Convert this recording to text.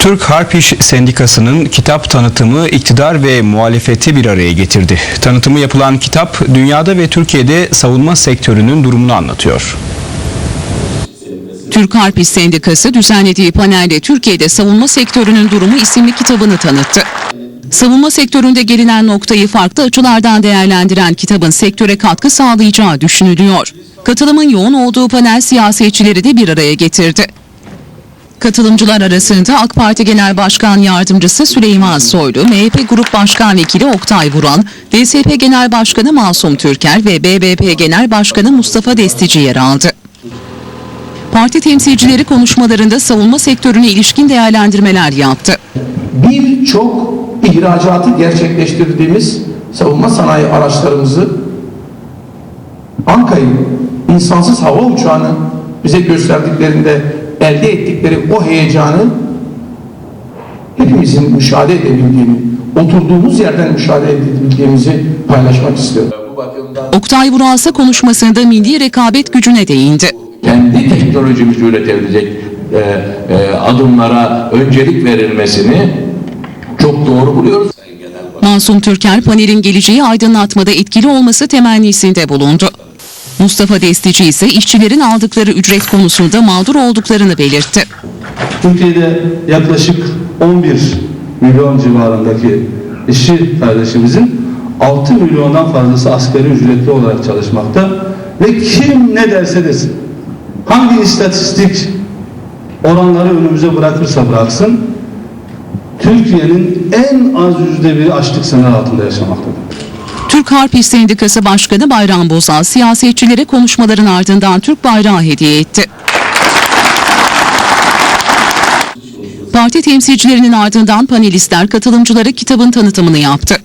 Türk Harp İş Sendikası'nın kitap tanıtımı iktidar ve muhalefeti bir araya getirdi. Tanıtımı yapılan kitap dünyada ve Türkiye'de savunma sektörünün durumunu anlatıyor. Türk Harp İş Sendikası düzenlediği panelde Türkiye'de savunma sektörünün durumu isimli kitabını tanıttı. Savunma sektöründe gelinen noktayı farklı açılardan değerlendiren kitabın sektöre katkı sağlayacağı düşünülüyor. Katılımın yoğun olduğu panel siyasetçileri de bir araya getirdi. Katılımcılar arasında AK Parti Genel Başkan Yardımcısı Süleyman Soylu, MHP Grup Başkan Vekili Oktay Vuran, DSP Genel Başkanı Masum Türker ve BBP Genel Başkanı Mustafa Destici yer aldı. Parti temsilcileri konuşmalarında savunma sektörüne ilişkin değerlendirmeler yaptı. birçok ihracatı gerçekleştirdiğimiz savunma sanayi araçlarımızı Anka'yı insansız hava uçağını bize gösterdiklerinde elde ettikleri o heyecanı hepimizin müşahede edebildiğini, oturduğumuz yerden müşahede edebildiğimizi paylaşmak istiyorum. Oktay Vural ise konuşmasında milli rekabet gücüne değindi. kendi teknolojimizi üretebilecek e, e, adımlara öncelik verilmesini çok doğru buluyoruz. Masum Türker panelin geleceği aydınlatmada etkili olması temennisinde bulundu. Mustafa Destici ise işçilerin aldıkları ücret konusunda mağdur olduklarını belirtti. Türkiye'de yaklaşık 11 milyon civarındaki işçi kardeşimizin 6 milyondan fazlası asgari ücretli olarak çalışmakta ve kim ne derse desin hangi istatistik oranları önümüze bırakırsa bıraksın Türkiye'nin en az yüzde biri açlık sınır altında yaşamaktadır. Türk Harp Sendikası Başkanı Bayram Bozal siyasetçilere konuşmaların ardından Türk bayrağı hediye etti. Parti temsilcilerinin ardından panelistler katılımcılara kitabın tanıtımını yaptı.